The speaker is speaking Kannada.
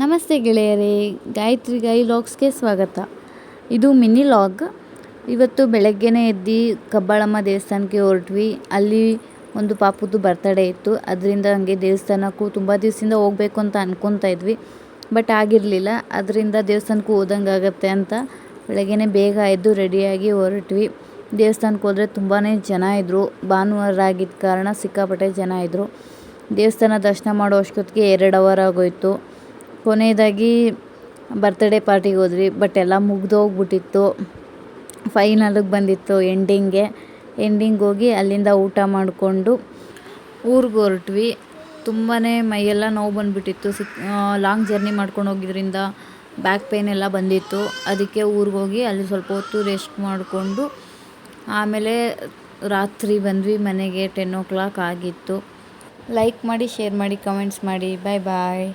ನಮಸ್ತೆ ಗೆಳೆಯರೇ, ಗಾಯತ್ರಿ ಗೈ ಲಾಗ್ಸ್ಗೆ ಸ್ವಾಗತ. ಇದು ಮಿನಿ ಲಾಗ್ ಇವತ್ತು ಬೆಳಗ್ಗೆನೇ ಎದ್ದು ಕಬ್ಬಾಳಮ್ಮ ದೇವಸ್ಥಾನಕ್ಕೆ ಹೊರಟ್ವಿ. ಅಲ್ಲಿ ಒಂದು ಪಾಪುದು ಬರ್ತಡೇ ಇತ್ತು. ಅದರಿಂದ ಹಂಗೆ ದೇವಸ್ಥಾನಕ್ಕೂ ತುಂಬ ದಿವಸದಿಂದ ಹೋಗಬೇಕು ಅಂತ ಅನ್ಕೊತಾ ಇದ್ವಿ. ಬಟ್ ಆಗಿರಲಿಲ್ಲ. ಅದರಿಂದ ದೇವಸ್ಥಾನಕ್ಕೂ ಹೋದಂಗೆ ಆಗುತ್ತೆ ಅಂತ ಬೆಳಗ್ಗೆನೇ ಬೇಗ ಎದ್ದು ರೆಡಿಯಾಗಿ ಹೊರಟ್ವಿ. ದೇವಸ್ಥಾನಕ್ಕೆ ಹೋದರೆ ತುಂಬಾ ಜನ ಇದ್ದರು ಭಾನುವಾರ ಆಗಿದ್ದ ಕಾರಣ ಸಿಕ್ಕಾಪಟ್ಟೆ ಜನ ಇದ್ದರು ದೇವಸ್ಥಾನ ದರ್ಶನ ಮಾಡೋ ಅಷ್ಟೊತ್ತಿಗೆ ಎರಡು ಅವರ್ ಆಗೋಯಿತು. ಕೊನೆಯದಾಗಿ ಬರ್ತಡೇ ಪಾರ್ಟಿಗೆ ಹೋದ್ವಿ ಬಟ್ ಎಲ್ಲ ಮುಗ್ದೋಗ್ಬಿಟ್ಟಿತ್ತು ಫೈನಲಿಗೆ ಬಂದಿತ್ತು ಎಂಡಿಂಗ್ಗೆ ಎಂಡಿಂಗ್ ಹೋಗಿ ಅಲ್ಲಿಂದ ಊಟ ಮಾಡಿಕೊಂಡು ಊರಿಗೆ ಹೊರಟ್ವಿ. ತುಂಬಾ ಮೈಯೆಲ್ಲ ನೋವು ಬಂದುಬಿಟ್ಟಿತ್ತು. ಸಿಕ್ ಲಾಂಗ್ ಜರ್ನಿ ಮಾಡ್ಕೊಂಡು ಹೋಗಿದ್ರಿಂದ ಬ್ಯಾಕ್ ಪೇನ್ ಎಲ್ಲ ಬಂದಿತ್ತು. ಅದಕ್ಕೆ ಊರಿಗೆ ಹೋಗಿ ಅಲ್ಲಿ ಸ್ವಲ್ಪ ಹೊತ್ತು ರೆಸ್ಟ್ ಮಾಡಿಕೊಂಡು ಆಮೇಲೆ ರಾತ್ರಿ ಬಂದ್ವಿ, ಮನೆಗೆ ಟೆನ್ ಓ ಕ್ಲಾಕ್ ಆಗಿತ್ತು. ಲೈಕ್ ಮಾಡಿ ಶೇರ್ ಮಾಡಿ ಕಮೆಂಟ್ಸ್ ಮಾಡಿ. Bye bye